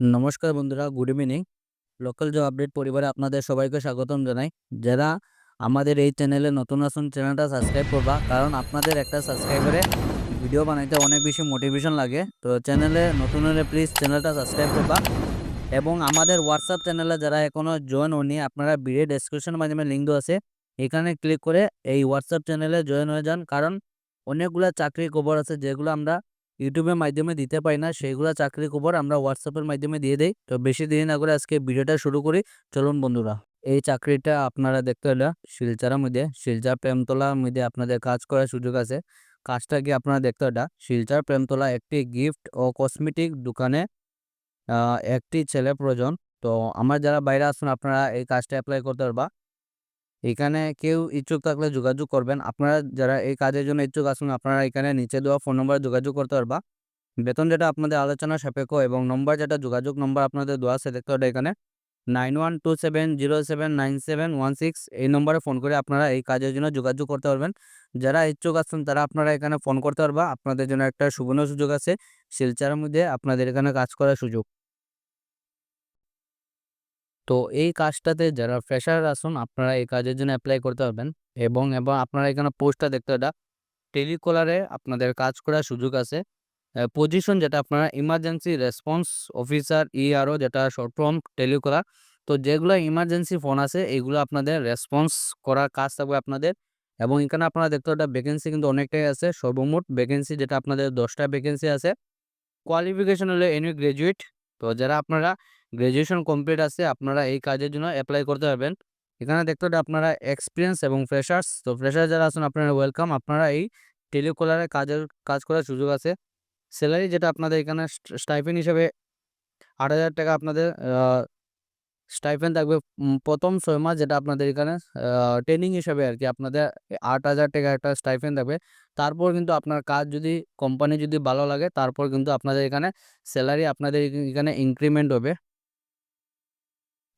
নমস্কার বন্ধুরা good evening local job update পরিবারে আপনাদের সবাইকে স্বাগতম জানাই। যারা আমাদের এই চ্যানেলে নতুন আসুন চ্যানেলটা সাবস্ক্রাইব করবা। কারণ আপনাদের একটা সাবস্ক্রাইবারে ভিডিও বানাইতে অনেক বেশি মোটিভেশন লাগে। তো চ্যানেলে নতুন হলে প্লিজ চ্যানেলটা সাবস্ক্রাইব করবা। এবং আমাদের হোয়াটসঅ্যাপ চ্যানেলে যারা এখনও জয়েন হননি, আপনারা ভিডিও ডেসক্রিপশনের মাধ্যমে লিঙ্ক দেওয়া আছে। এখানে ক্লিক করে এই হোয়াটসঅ্যাপ চ্যানেলে জয়েন হয়ে যান। কারণ অনেকগুলা চাকরির খবর আছে, যেগুলো আমরা ইউটিউবের মাধ্যমে দিতে পারি না সেইগুলো চাকরির খবর আমরা হোয়াটসঅ্যাপের মাধ্যমে দিয়ে দেই। তো বেশি দেরি না করে আজকে ভিডিওটা শুরু করি। চলুন বন্ধুরা, এই চাকরিটা আপনারা দেখতে হলে শিলচারের মধ্যে, শিলচার প্রেমতলার মধ্যে আপনাদের কাজ করার সুযোগ আছে। কাজটা কি আপনারা দেখতে এটা শিলচার প্রেমতলা একটি গিফট ও কসমেটিক দোকানে একটি ছেলে প্রয়োজন। তো আমার যারা বাইরে আসুন আপনারা এই কাজটা অ্যাপ্লাই করতে পারবা। এখানে কেউ ইচ্ছুক থাকলে যোগাযোগ করবেন। আপনারা যারা এই কাজের জন্য ইচ্ছুক আসুন আপনারা এখানে নিচে দেওয়া ফোন নম্বরে যোগাযোগ করতে পারবা। বেতন যেটা আপনাদের আলোচনা সাপেক্ষ এবং নম্বর যেটা যোগাযোগ নম্বর আপনাদের দেওয়া আছে, দেখতে হবে এখানে। Nine one two seven zero seven nine seven one six এই নম্বরে ফোন করে আপনারা এই কাজের জন্য যোগাযোগ করতে পারবেন। যারা ইচ্ছুক আছেন, তারা আপনারা এখানে ফোন করতে পারবা। আপনাদের জন্য একটা সুবর্ণ সুযোগ আছে। শিলচারের মধ্যে আপনাদের এখানে কাজ করার সুযোগ। তো এই কাজটাতে যারা ফ্রেশার আসুন আপনারা এই কাজের জন্য অ্যাপ্লাই করতে পারবেন। এবং এবং আপনারা এখানে পোস্টটা দেখতে এটা টেলিকলারে আপনাদের কাজ করার সুযোগ আছে। পজিশন যেটা আপনারা ইমার্জেন্সি রেসপন্স অফিসার ইআরও যেটা শর্ট ফর্ম টেলিকলার তো যেগুলো ইমার্জেন্সি ফোন আছে, এগুলো আপনাদের রেসপন্স করার কাজ থাকবে আপনাদের। এবং এখানে আপনারা দেখতে একটা ভ্যাকেন্সি কিন্তু অনেকটাই আছে। সর্বমোট ভ্যাকেন্সি যেটা আপনাদের দশটা ভ্যাকেন্সি আছে। কোয়ালিফিকেশন হলো এনি গ্রাজুয়েট তো যারা আপনারা গ্র্যাজুয়েশন কমপ্লিট আছে, আপনারা এই কাজের জন্য অ্যাপ্লাই করতে পারবেন। এখানে দেখতে হবে আপনারা এক্সপিরিয়েন্স এবং ফ্রেশার্স তো ফ্রেশার যারা আছেন আপনারা ওয়েলকাম আপনারা এই টেলিকলারে কাজের, কাজ করার সুযোগ আছে। স্যালারি যেটা আপনাদের এখানে স্টাইফেন হিসেবে আট হাজার টাকা আপনাদের স্টাইফেন থাকবে। প্রথম ছয় মাস যেটা আপনাদের এখানে ট্রেনিং হিসেবে আর কি আপনাদের আট হাজার টাকা একটা স্টাইফেন থাকবে। তারপর কিন্তু আপনার কাজ যদি কোম্পানি যদি ভালো লাগে, তারপর কিন্তু আপনাদের এখানে স্যালারি আপনাদের এখানে ইনক্রিমেন্ট হবে।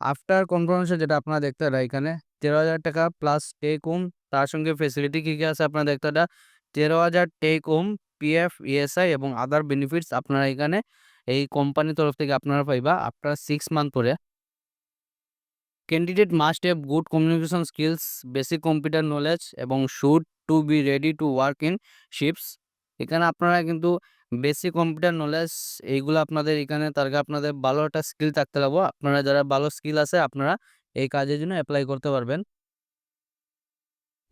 আফটার কনফার্মেশন যেটা আপনারা দেখতে পারেন এখানে তেরো হাজার টাকা প্লাস টেক হোম তার সঙ্গে ফেসিলিটি কী কী আছে আপনারা দেখতে পারেন? তেরো হাজার টেক হোম পিএফ ইএসআই এবং আদার বেনিফিটস আপনারা এখানে এই কোম্পানির তরফ থেকে আপনারা পাইবা আফটার সিক্স মান্থ পরে। Candidate must have good communication skills basic computer knowledge এবং should to be ready to work in ships এখানে আপনারা কিন্তু বেসিক কম্পিউটার নলেজ এইগুলো আপনাদের এখানে তার আপনাদের ভালো একটা স্কিল থাকতে লাগবো। আপনারা যারা ভালো স্কিল আছে, আপনারা এই কাজের জন্য অ্যাপ্লাই করতে পারবেন।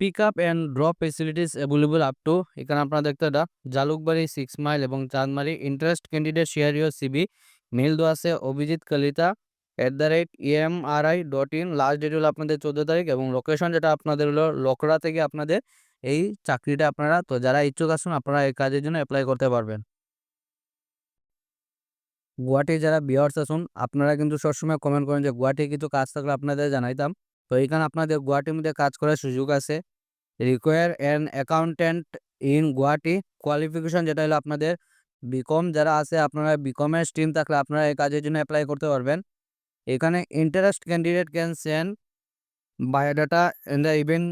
Pick up and drop facilities available up to এখানে আপনারা দেখতে এটা, জালুকবাড়ি সিক্স মাইল এবং Chandmari interest candidate share your CV mail দেওয়া আছে। Abhijit Kalita at the rate EMRI dot in last date হলো আপনাদের চোদ্দ তারিখ এবং লোকেশন যেটা আপনাদের হলো, লোকরা থেকে আপনাদের এই চাকরিটা আপনারা, তো যারা ইচ্ছুক আছেন আপনারা এই কাজের জন্য অ্যাপ্লাই করতে পারবেন। গুয়াহাটি যারা বিয়ার্স আসুন, আপনারা কিন্তু সবসময় কমেন্ট করেন যে গুয়াহাটি কিছু কাজ থাকলে আপনাদের জানাইতাম। তো এইখানে আপনাদের গুয়াহাটির মধ্যে কাজ করার সুযোগ আছে। Require an accountant in Guwahati qualification যেটা হলো আপনাদের বিকম যারা আছে, আপনারা বিকমের স্ট্রিম থাকলে আপনারা এই কাজের জন্য অ্যাপ্লাই করতে পারবেন। এখানে interest candidate can send biodata in the even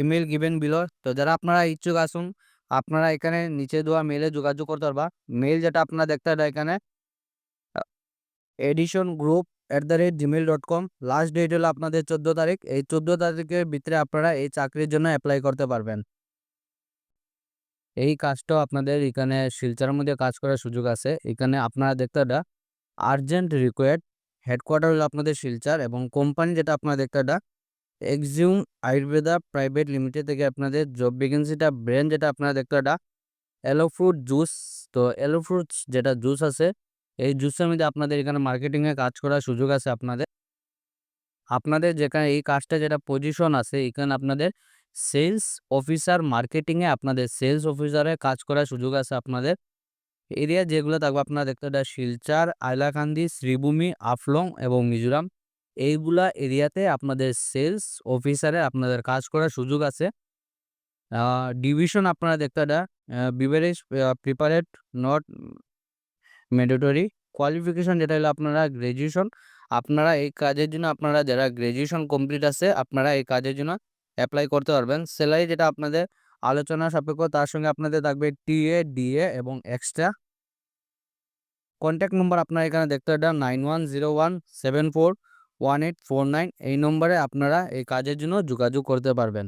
email given below তো যারা আপনারা ইচ্ছুক আসুন, আপনারা এখানে নিচে দেওয়া মেলে যোগাযোগ করতে পারবা। মেল যেটা আপনারা দেখতে পারেন এখানে edition group at the rate Gmail dot com last date হলো আপনাদের চোদ্দ তারিখ। এই চোদ্দ তারিখের ভিতরে আপনারা এই চাকরির জন্য অ্যাপ্লাই করতে পারবেন। এই কাজটাও আপনাদের এখানে শিলচারের মধ্যে কাজ করার সুযোগ আছে। এখানে আপনারা দেখতে এটা আর্জেন্ট রিকোয়ার্ড হেডকোয়ার্টার হলো আপনাদের শিলচার এবং কোম্পানি যেটা আপনারা দেখতে এটা এক্সিউম আয়ুর্বেদা প্রাইভেট লিমিটেড থেকে আপনাদের জব ভ্যাকেন্সিটা ব্র্যান্ড যেটা আপনারা দেখতে এটা এলো ফ্রুট জুস তো এলো ফ্রুটস যেটা জুস আছে, এই জুসের মধ্যে আপনাদের এখানে মার্কেটিংয়ে কাজ করার সুযোগ আছে আপনাদের। আপনাদের যেখানে এই কাজটা যেটা পজিশন আছে, এখানে আপনাদের সেলস অফিসার মার্কেটিংয়ে আপনাদের সেলস অফিসারে কাজ করার সুযোগ আছে আপনাদের। এরিয়া যেগুলো থাকবে আপনারা দেখতে পারেন শিলচার আইলাকান্দি শ্রীভূমি, আফলং এবং মিজোরাম। এইগুলা এরিয়াতে আপনাদের সেলস অফিসারে আপনাদের কাজ করার সুযোগ আছে। ডিভিশন আপনারা দেখতে পারেন beverage prepared not mandatory qualification যেটা হলো আপনারা গ্র্যাজুয়েশন আপনারা এই কাজের জন্য, আপনারা যারা গ্র্যাজুয়েশন কমপ্লিট আছে, আপনারা এই কাজের জন্য অ্যাপ্লাই করতে পারবেন। স্যালারি যেটা আপনাদের আলোচনা সাপেক্ষ, তার সঙ্গে আপনাদের থাকবে টিএ ডিএ এবং এক্সট্রা কন্ট্যাক্ট নম্বর আপনারা এখানে দেখতে পারেন nine one zero one seven four one eight four nine এই নম্বরে আপনারা এই কাজের জন্য যোগাযোগ করতে পারবেন।